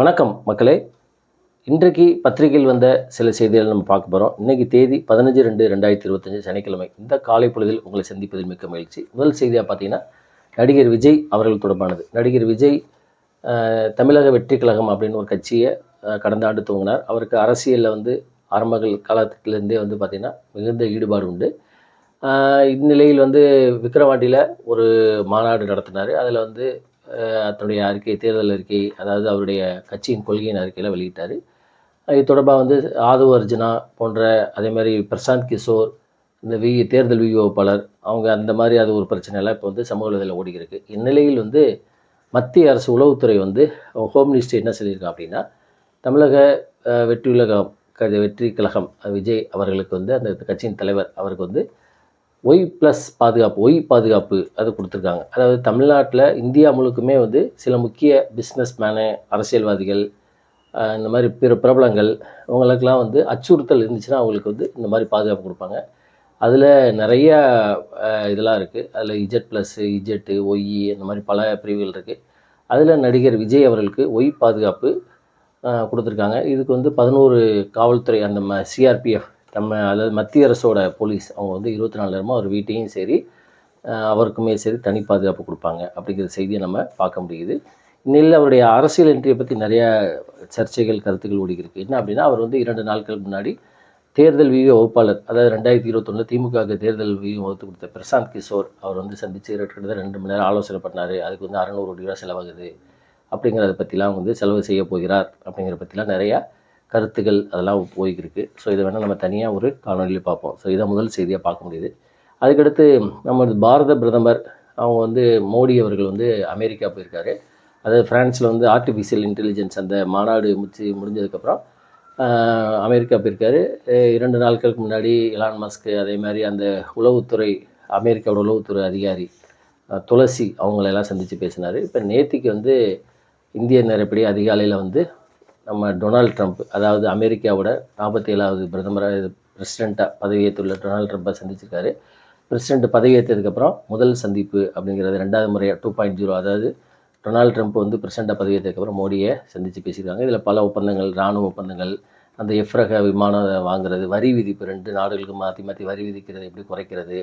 வணக்கம் மக்களே. இன்றைக்கு பத்திரிகையில் வந்த சில செய்திகள் நம்ம பார்க்க போகிறோம் இன்றைக்கி தேதி பதினஞ்சு ரெண்டு ரெண்டாயிரத்தி இருபத்தஞ்சு சனிக்கிழமை. இந்த காலை பொழுதில் உங்களை சந்திப்பதில் மிக்க மகிழ்ச்சி. முதல் செய்தியாக பார்த்தீங்கன்னா நடிகர் விஜய் அவர்கள் தொடர்பானது. நடிகர் விஜய் தமிழக வெற்றி கழகம் அப்படின்னு ஒரு கட்சியை கடந்த ஆண்டு துவங்கினார். அவருக்கு அரசியலில் வந்து ஆரம்பங்கள் காலத்திலேருந்தே வந்து பார்த்திங்கன்னா மிகுந்த ஈடுபாடு உண்டு. இந்நிலையில் வந்து விக்கிரவாண்டியில் ஒரு மாநாடு நடத்தினார். அதில் வந்து தன்னுடைய அறிக்கை தேர்தல் அறிக்கை அதாவது அவருடைய கட்சியின் கொள்கையின் அறிக்கையில் வெளியிட்டார். இது தொடர்பாக வந்து ஆதவ அர்ஜுனா போன்ற அதே மாதிரி பிரசாந்த் கிஷோர் இந்த வி தேர்தல் விநியோகிப்பாளர் அவங்க அந்த மாதிரி அது ஒரு பிரச்சனையெல்லாம் இப்போ வந்து சமூக இதில் ஓடிக்கிருக்கு. இந்நிலையில் வந்து மத்திய அரசு உளவுத்துறை வந்து ஹோம் மினிஸ்டர் என்ன சொல்லியிருக்கா அப்படின்னா தமிழக வெற்றியுலகம் க வெற்றி கழகம் விஜய் அவர்களுக்கு வந்து அந்த கட்சியின் தலைவர் அவருக்கு வந்து ஒய் ப்ளஸ் பாதுகாப்பு ஒய் பாதுகாப்பு அது கொடுத்துருக்காங்க. அதாவது தமிழ்நாட்டில் இந்தியா முழுக்குமே வந்து சில முக்கிய பிஸ்னஸ் மேனு அரசியல்வாதிகள் இந்த மாதிரி பிற பிரபலங்கள் அவங்களுக்கெல்லாம் வந்து அச்சுறுத்தல் இருந்துச்சுன்னா அவங்களுக்கு வந்து இந்த மாதிரி பாதுகாப்பு கொடுப்பாங்க. அதில் நிறைய இதெல்லாம் இருக்குது அதில் இஜெட் ப்ளஸ்ஸு இஜெட்டு ஒய் இந்த மாதிரி பல பிரிவுகள் இருக்குது அதில் நடிகர் விஜய் அவர்களுக்கு ஒய் பாதுகாப்பு கொடுத்துருக்காங்க. இதுக்கு வந்து பதினோரு காவல்துறை அந்த ம சிஆர்பிஎஃப் நம்ம அதாவது மத்திய அரசோட போலீஸ் அவங்க வந்து இருபத்தி நாலு நேரமாக அவர் வீட்டையும் சரி அவருக்குமே சரி தனி பாதுகாப்பு கொடுப்பாங்க. அப்படிங்கிற செய்தியை நம்ம பார்க்க முடியுது. இந்நிலையில் அவருடைய அரசியல் என்ட்ரியை பற்றி நிறைய சர்ச்சைகள் கருத்துக்கள் ஓடிக்கிருக்கு என்ன அப்படின்னா அவர் வந்து இரண்டு நாட்கள் முன்னாடி தேர்தல் வியூ வகுப்பாளர் அதாவது ரெண்டாயிரத்தி இருபத்தொன்னு திமுகவுக்கு தேர்தல் வியூ வகுத்து கொடுத்த பிரசாந்த் கிஷோர் அவர் வந்து சந்தித்து கிட்டத்தட்ட ரெண்டு மணி நேரம் ஆலோசனை பண்ணார். அதுக்கு வந்து அறநூறு கோடி ரூபா செலவாகுது. அப்படிங்கிறத பற்றிலாம் வந்து செலவு செய்ய போகிறார். அப்படிங்கிற பற்றிலாம் நிறையா கருத்துக்கள் அதெல்லாம் போய்க்கிருக்கு. ஸோ இதை வேணால் நம்ம தனியாக ஒரு காணொலியில் பார்ப்போம். ஸோ இதை முதல் செய்தியாக பார்க்க முடியுது. அதுக்கடுத்து நமது பாரத பிரதமர் அவங்க வந்து மோடி அவர்கள் வந்து அமெரிக்கா போயிருக்காரு. அதாவது ஃப்ரான்ஸில் வந்து ஆர்டிஃபிஷியல் இன்டெலிஜென்ஸ் அந்த மாநாடு முடிச்சு முடிஞ்சதுக்கப்புறம் அமெரிக்கா போயிருக்காரு. இரண்டு நாட்களுக்கு முன்னாடி எலான் மஸ்க்கு அதே மாதிரி அந்த உளவுத்துறை அமெரிக்காவோட உளவுத்துறை அதிகாரி துளசி அவங்களெல்லாம் சந்தித்து பேசினார். இப்போ நேத்திக்கு வந்து இந்திய நேரப்படி அதிகாலையில் வந்து நம்ம டொனால்ட் ட்ரம்ப் அதாவது அமெரிக்காவோட நாற்பத்தி ஏழாவது பிரதமராக பிரசிடெண்ட்டாக பதவியேற்றுள்ள டொனால்ட் ட்ரம்ப்பை சந்திச்சிருக்காரு. பிரசிடெண்ட் பதவியேற்றதுக்கப்புறம் முதல் சந்திப்பு அப்படிங்கிறது ரெண்டாவது முறையாக டூ பாயிண்ட் ஜீரோ அதாவது டொனால்ட் ட்ரம்ப் வந்து பிரசிடெண்ட்டாக பதவியேற்றதுக்கப்புறம் மோடியை சந்தித்து பேசியிருக்காங்க. இதில் பல ஒப்பந்தங்கள் இராணுவ ஒப்பந்தங்கள் அந்த எஃப்ரக விமானம் வாங்குறது வரி விதிப்பு ரெண்டு நாடுகளுக்கு மாற்றி மாற்றி வரி விதிக்கிறது எப்படி குறைக்கிறது.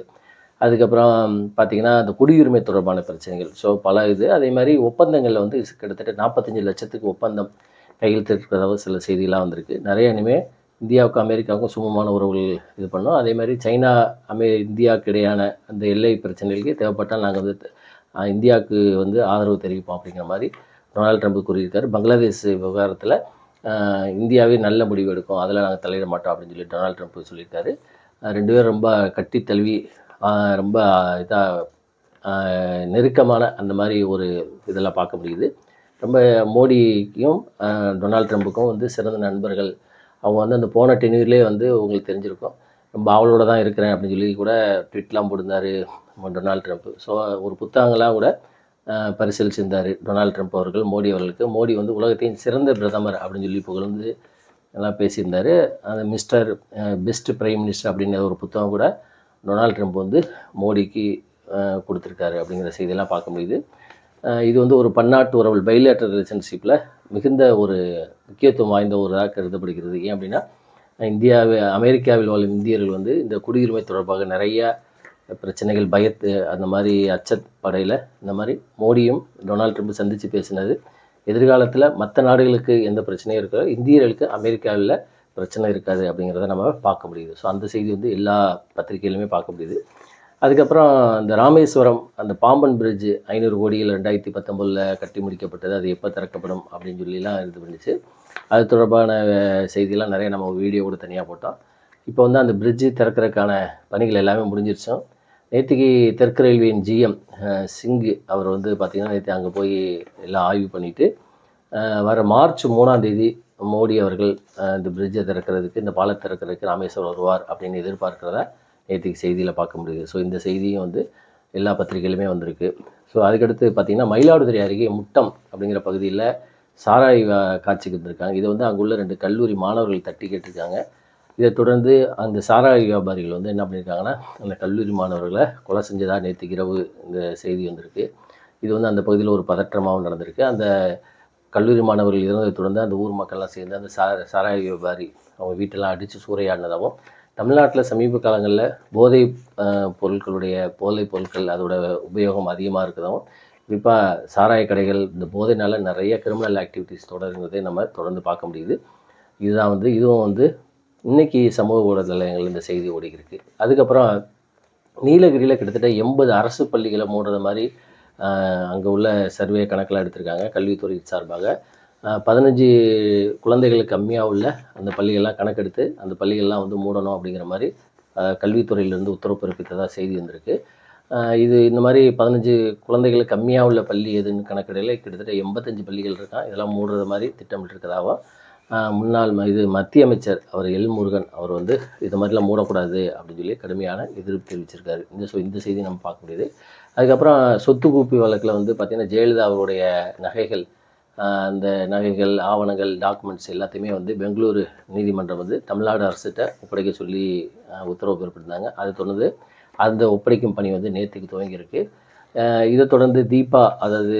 அதுக்கப்புறம் பார்த்திங்கன்னா அந்த குடியுரிமை தொடர்பான பிரச்சனைகள். ஸோ பல இது. அதே மாதிரி ஒப்பந்தங்களில் வந்து கிட்டத்தட்ட நாற்பத்தஞ்சு லட்சத்துக்கு ஒப்பந்தம். கையெழுத்திருக்கிறதாக சில செய்திகளாக வந்திருக்கு. நிறைய இனிமேல் இந்தியாவுக்கும் அமெரிக்காவுக்கும் சுமமான உறவுகள் இது பண்ணோம். அதே மாதிரி சைனா அமே இந்தியாவுக்கு இடையான அந்த எல்லை பிரச்சனைகளுக்கு தேவைப்பட்டால் நாங்கள் வந்து இந்தியாவுக்கு வந்து ஆதரவு தெரிவிப்போம் அப்படிங்கிற மாதிரி டொனால்டு ட்ரம்ப் கூறியிருக்காரு. பங்களாதேஷ் விவகாரத்தில் இந்தியாவே நல்ல முடிவு எடுக்கும். அதில் நாங்கள் தலையிட மாட்டோம் அப்படின்னு சொல்லி டொனால்ட் ட்ரம்ப் சொல்லியிருக்காரு. ரெண்டு பேரும் ரொம்ப கட்டி தழுவி ரொம்ப இதாக நெருக்கமான அந்த மாதிரி ஒரு இதெல்லாம் பார்க்க முடியுது. ரொம்ப மோடிக்கும் டொனால்ட் ட்ரம்ப்புக்கும் வந்து சிறந்த நண்பர்கள். அவங்க வந்து அந்த போன டெனியூர்லேயே வந்து உங்களுக்கு தெரிஞ்சிருக்கும். ரொம்ப அவளோட தான் இருக்கிறேன் அப்படின்னு சொல்லி கூட ட்விட்லாம் போட்டிருந்தார் டொனால்ட் ட்ரம்ப். ஸோ ஒரு புத்தகங்களாக கூட பரிசீலிச்சிருந்தார் டொனால்ட் ட்ரம்ப் அவர்கள் மோடி அவர்களுக்கு. மோடி வந்து உலகத்தின் சிறந்த பிரதமர் அப்படின்னு சொல்லி புகழ்ந்து எல்லாம் பேசியிருந்தார். அந்த மிஸ்டர் பெஸ்ட் பிரைம் மினிஸ்டர் அப்படிங்கிற ஒரு புத்தகம் கூட டொனால்ட் ட்ரம்ப் வந்து மோடிக்கு கொடுத்துருக்காரு அப்படிங்கிற செய்தியெல்லாம் பார்க்க முடியுது. இது வந்து ஒரு பன்னாட்டு உறவு பைலேட்டர் ரிலேஷன்ஷிப்பில் மிகுந்த ஒரு முக்கியத்துவம் வாய்ந்த ஒரு இதாக கருதப்படுகிறது. ஏன் அப்படின்னா இந்தியாவில் அமெரிக்காவில் வாழும் இந்தியர்கள் வந்து இந்த குடியுரிமை தொடர்பாக நிறைய பிரச்சனைகள் பயத்து அந்த மாதிரி அச்சப்படையில் இந்த மாதிரி மோடியும் டொனால்ட் ட்ரம்ப் சந்தித்து பேசினது. எதிர்காலத்தில் மற்ற நாடுகளுக்கு எந்த பிரச்சனையும் இருக்கிறோ இந்தியர்களுக்கு அமெரிக்காவில் பிரச்சனை இருக்காது அப்படிங்கிறத நம்ம பார்க்க முடியுது. ஸோ அந்த செய்தி வந்து எல்லா பத்திரிகையிலுமே பார்க்க முடியுது. அதுக்கப்புறம் இந்த ராமேஸ்வரம் அந்த பாம்பன் பிரிட்ஜு ஐநூறு கோடியில் ரெண்டாயிரத்தி பத்தொம்போதில் கட்டி முடிக்கப்பட்டது. அது எப்போ திறக்கப்படும் அப்படின்னு சொல்லிலாம் இது பண்ணிச்சு. அது தொடர்பான செய்தியெல்லாம் நிறைய நம்ம வீடியோ கூட தனியாக போட்டோம். இப்போ வந்து அந்த பிரிட்ஜு திறக்கிறதுக்கான பணிகள் எல்லாமே முடிஞ்சிருச்சோம் நேற்றுக்கு தெற்கு ரயில்வேயின் ஜிஎம் சிங்கு அவர் வந்து பார்த்திங்கன்னா நேற்று அங்கே போய் எல்லாம் ஆய்வு பண்ணிவிட்டு வர மார்ச் மூணாம் தேதி மோடி அவர்கள் இந்த பிரிட்ஜை திறக்கிறதுக்கு இந்த பாலத்தை திறக்கிறதுக்கு ராமேஸ்வரம் வருவார் அப்படின்னு எதிர்பார்க்கிறதா நேற்றுக்கு செய்தியில் பார்க்க முடியுது. ஸோ இந்த செய்தியும் வந்து எல்லா பத்திரிகையிலுமே வந்திருக்கு. ஸோ அதுக்கடுத்து பார்த்திங்கன்னா மயிலாடுதுறை அருகே முட்டம் அப்படிங்கிற பகுதியில் சாராய் காட்சிக்கு வந்திருக்காங்க. இதை வந்து அங்குள்ள ரெண்டு கல்லூரி மாணவர்கள் தட்டி கேட்டிருக்காங்க. இதை தொடர்ந்து அந்த சாராய வியாபாரிகள் வந்து என்ன பண்ணியிருக்காங்கன்னா அந்த கல்லூரி மாணவர்களை கொலை செஞ்சதாக நேற்று இரவு இந்த செய்தி வந்திருக்கு. இது வந்து அந்த பகுதியில் ஒரு பதற்றமாகவும் நடந்திருக்கு. அந்த கல்லூரி மாணவர்கள் இறந்ததை தொடர்ந்து அந்த ஊர் மக்கள்லாம் சேர்ந்து அந்த சா சாராய வியாபாரி அவங்க வீட்டெல்லாம் அடித்து சூறையாடினதாகவும் தமிழ்நாட்டில் சமீப காலங்களில் போதை பொருட்களுடைய போதை பொருட்கள் அதோட உபயோகம் அதிகமாக இருக்கிறதும் குறிப்பாக சாராய கடைகள் இந்த போதைனால நிறைய கிரிமினல் ஆக்டிவிட்டீஸ் தொடர்கிறதை நம்ம தொடர்ந்து பார்க்க முடியுது. இதுதான் வந்து இதுவும் வந்து இன்றைக்கி சமூக ஊடகங்கள் இந்த செய்தி ஓடிக்கிருக்கு. அதுக்கப்புறம் நீலகிரியில் கிட்டத்தட்ட எண்பது அரசு பள்ளிகளை மூடுறது மாதிரி அங்கே உள்ள சர்வே கணக்கெலாம் எடுத்திருக்காங்க. கல்வித்துறை சார்பாக. பதினஞ்சு குழந்தைகளுக்கு கம்மியாக உள்ள அந்த பள்ளிகள்லாம் கணக்கெடுத்து அந்த பள்ளிகள்லாம் வந்து மூடணும் அப்படிங்கிற மாதிரி கல்வித்துறையிலேருந்து உத்தரவு பிறப்பித்ததாக செய்தி வந்திருக்கு. இது இந்த மாதிரி பதினஞ்சு குழந்தைகளுக்கு கம்மியாக உள்ள பள்ளி எதுன்னு கணக்கெடையில் கிட்டத்தட்ட எண்பத்தஞ்சு பள்ளிகள் இருக்கான் இதெல்லாம் மூடுறது மாதிரி திட்டமிட்டிருக்கதாகவும் முன்னாள் ம- இது மத்திய அமைச்சர் அவர் எல் முருகன் அவர் வந்து இது மாதிரிலாம் மூடக்கூடாது அப்படின்னு சொல்லி கடுமையான எதிர்ப்பு தெரிவிச்சிருக்காரு. இந்த சொ- இந்த செய்தி நம்ம பார்க்க முடியுது. அதுக்கப்புறம் சொத்து குப்பி வழக்கில் வந்து பார்த்திங்கன்னா ஜெயலலிதா அவருடைய நகைகள் அந்த நகைகள் ஆவணங்கள் டாக்குமெண்ட்ஸ் எல்லாத்தையுமே வந்து பெங்களூரு நீதிமன்றம் வந்து தமிழ்நாடு அரசுகிட்ட ஒப்படைக்க சொல்லி உத்தரவு பிறப்பிருந்தாங்க அதை தொடர்ந்து அந்த ஒப்படைக்கும் பணி வந்து நேற்றுக்கு துவங்கியிருக்கு. இதை தொடர்ந்து தீபா அதாவது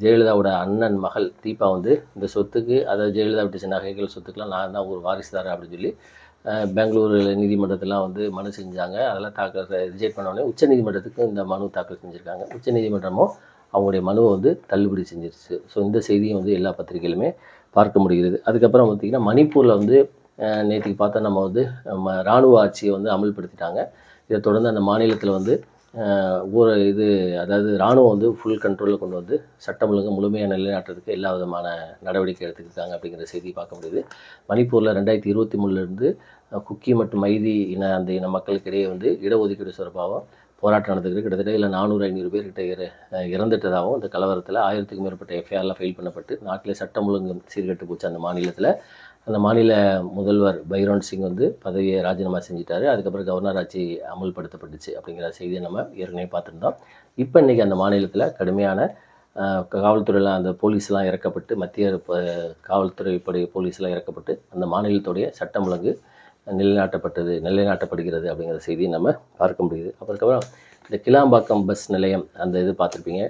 ஜெயலலிதாவோட அண்ணன் மகள் தீபா வந்து இந்த சொத்துக்கு அதாவது ஜெயலலிதா விட்டு நகைகள் சொத்துக்கெலாம் நான் தான் ஒரு வாரிசுதாரன் அப்படின்னு சொல்லி அஹ், பெங்களூரு வந்து மனு செஞ்சாங்க. அதெல்லாம் தாக்கல் ரிஜெக்ட் பண்ண உடனே உச்ச நீதிமன்றத்துக்கு இந்த மனு தாக்கல் செஞ்சுருக்காங்க. உச்ச நீதிமன்றமும் அவங்களுடைய மனுவை வந்து தள்ளுபடி செஞ்சிருச்சு. ஸோ இந்த செய்தியும் வந்து எல்லா பத்திரிகையிலுமே பார்க்க முடிகிறது. அதுக்கப்புறம் பார்த்திங்கன்னா மணிப்பூரில் வந்து நேற்றுக்கு பார்த்தா நம்ம வந்து நம்ம இராணுவ ஆட்சியை வந்து அமல்படுத்திட்டாங்க. இதை தொடர்ந்து அந்த மாநிலத்தில் வந்து அஹ், ஒரு இது அதாவது இராணுவம் வந்து ஃபுல் கண்ட்ரோலில் கொண்டு வந்து சட்டம் ஒழுங்கு முழுமையாக நிலைநாட்டுறதுக்கு எல்லா விதமான நடவடிக்கை எடுத்துக்கிட்டாங்க அப்படிங்கிற செய்தி பார்க்க முடியுது. மணிப்பூரில் ரெண்டாயிரத்தி இருபத்தி மூணுலேருந்து குக்கி மற்றும் மைதி இன அந்த இன மக்களுக்கு இடையே வந்து இடஒதுக்கீடு சிறப்பாகவும் போராட்டம் நடந்துக்கிட்டு கிட்டத்தட்ட இல்லை நானூறு ஐநூறு பேர்கிட்ட இற இறந்துட்டதாகவும் இந்த கலவரத்தில் ஆயிரத்துக்கும் மேற்பட்ட எஃப்ஐஆர்லாம் ஃபைல் பண்ணப்பட்டு நாட்டிலே சட்டம் ஒழுங்கு சீர்கெட்டு போச்சு அந்த மாநிலத்தில். அந்த மாநில முதல்வர் பைரோன் சிங் வந்து பதவியை ராஜினாமா செஞ்சிட்டாரு. அதுக்கப்புறம் கவர்னர் ஆட்சி அமல்படுத்தப்பட்டுச்சு அப்படிங்கிற செய்தியை நம்ம ஏற்கனவே பார்த்துருந்தோம். இப்போ இன்றைக்கி அந்த மாநிலத்தில் கடுமையான அஹ், அந்த போலீஸ்லாம் இறக்கப்பட்டு மத்திய காவல்துறை படை போலீஸ்லாம் இறக்கப்பட்டு அந்த மாநிலத்துடைய சட்டம் ஒழுங்கு நிலைநாட்டப்பட்டது நிலைநாட்டப்படுகிறது அப்படிங்கிற செய்தியை நம்ம பார்க்க முடியுது. அதுக்கப்புறம் இந்த கிளாம்பாக்கம் பஸ் நிலையம் அந்த இது பார்த்துருப்பீங்க.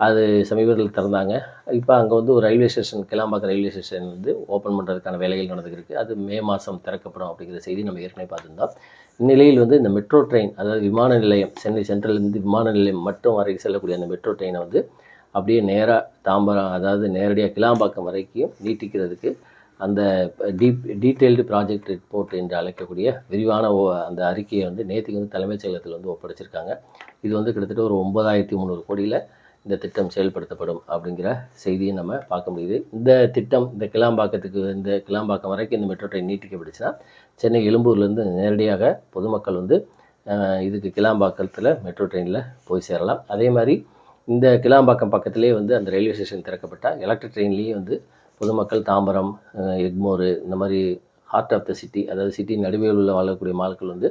அது சமீபத்தில் திறந்தாங்க. இப்போ அங்கே வந்து ஒரு railway station Kilambakkam railway station வந்து ஓப்பன் பண்ணுறதுக்கான வேலைகள் நடந்துருக்கு அது மே மாதம் திறக்கப்படும் அப்படிங்கிற செய்தி நம்ம ஏற்கனவே பார்த்துருந்தோம். இந்நிலையில் வந்து இந்த மெட்ரோ ட்ரெயின் அதாவது விமான நிலையம் சென்னை சென்ட்ரல்லேருந்து விமான நிலையம் மட்டும் வரை செல்லக்கூடிய அந்த மெட்ரோ ட்ரெயினை வந்து அப்படியே நேராக தாம்பரம் அதாவது நேரடியாக கிளாம்பாக்கம் வரைக்கும் நீட்டிக்கிறதுக்கு அந்த டீப் டீட்டெயில்டு ப்ராஜெக்ட் ரிப்போர்ட் என்று அழைக்கக்கூடிய விரிவான ஓ- அந்த அறிக்கையை வந்து நேற்றுக்கு வந்து தலைமைச் செயலகத்தில் வந்து ஒப்படைச்சிருக்காங்க. இது வந்து கிட்டத்தட்ட ஒரு ஒன்பதாயிரத்தி முந்நூறு கோடியில் இந்த திட்டம் செயல்படுத்தப்படும் அப்படிங்கிற செய்தியை நம்ம பார்க்க முடியுது. இந்த திட்டம் இந்த கிளாம்பாக்கத்துக்கு இந்த கிளாம்பாக்கம் வரைக்கும் இந்த மெட்ரோ ட்ரெயின் நீட்டிக்கப்பட்டுச்சுன்னா சென்னை எழும்பூர்லேருந்து நேரடியாக பொதுமக்கள் வந்து இதுக்கு கிளாம்பாக்கத்தில் மெட்ரோ ட்ரெயினில் போய் சேரலாம். அதே மாதிரி இந்த கிளாம்பாக்கம் பக்கத்திலே வந்து அந்த ரயில்வே ஸ்டேஷன் திறக்கப்பட்டால் எலக்ட்ரிக் ட்ரெயின்லேயும் வந்து பொதுமக்கள் தாம்பரம் எக்மோரு இந்த மாதிரி ஹார்ட் ஆஃப் த சிட்டி அதாவது சிட்டி நடுவில் உள்ள வாழக்கூடிய மால்கள் வந்து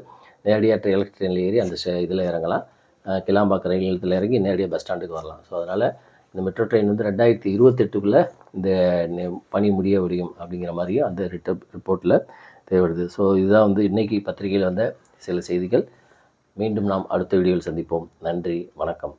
நேரடியாக எலக்ட்ரிக் ட்ரெயினில் ஏறி அந்த இதில் இறங்கலாம். கிளாம்பாக்க கிளாம்பாக்கம் ரயில் நிலையத்தில் இறங்கி நேரடியாக பஸ் ஸ்டாண்டுக்கு வரலாம். ஸோ அதனால் இந்த மெட்ரோ ட்ரெயின் வந்து ரெண்டாயிரத்தி இருபத்தெட்டுக்குள்ளே இந்த பணி முடிய முடியும் அப்படிங்கிற மாதிரியும் அந்த ரிட்ட ரிப்போர்ட்டில் தேவைப்படுது. ஸோ இதுதான் வந்து இன்றைக்கி பத்திரிகையில் வந்த சில செய்திகள். மீண்டும் நாம் அடுத்த வீடியோவில் சந்திப்போம். நன்றி வணக்கம்.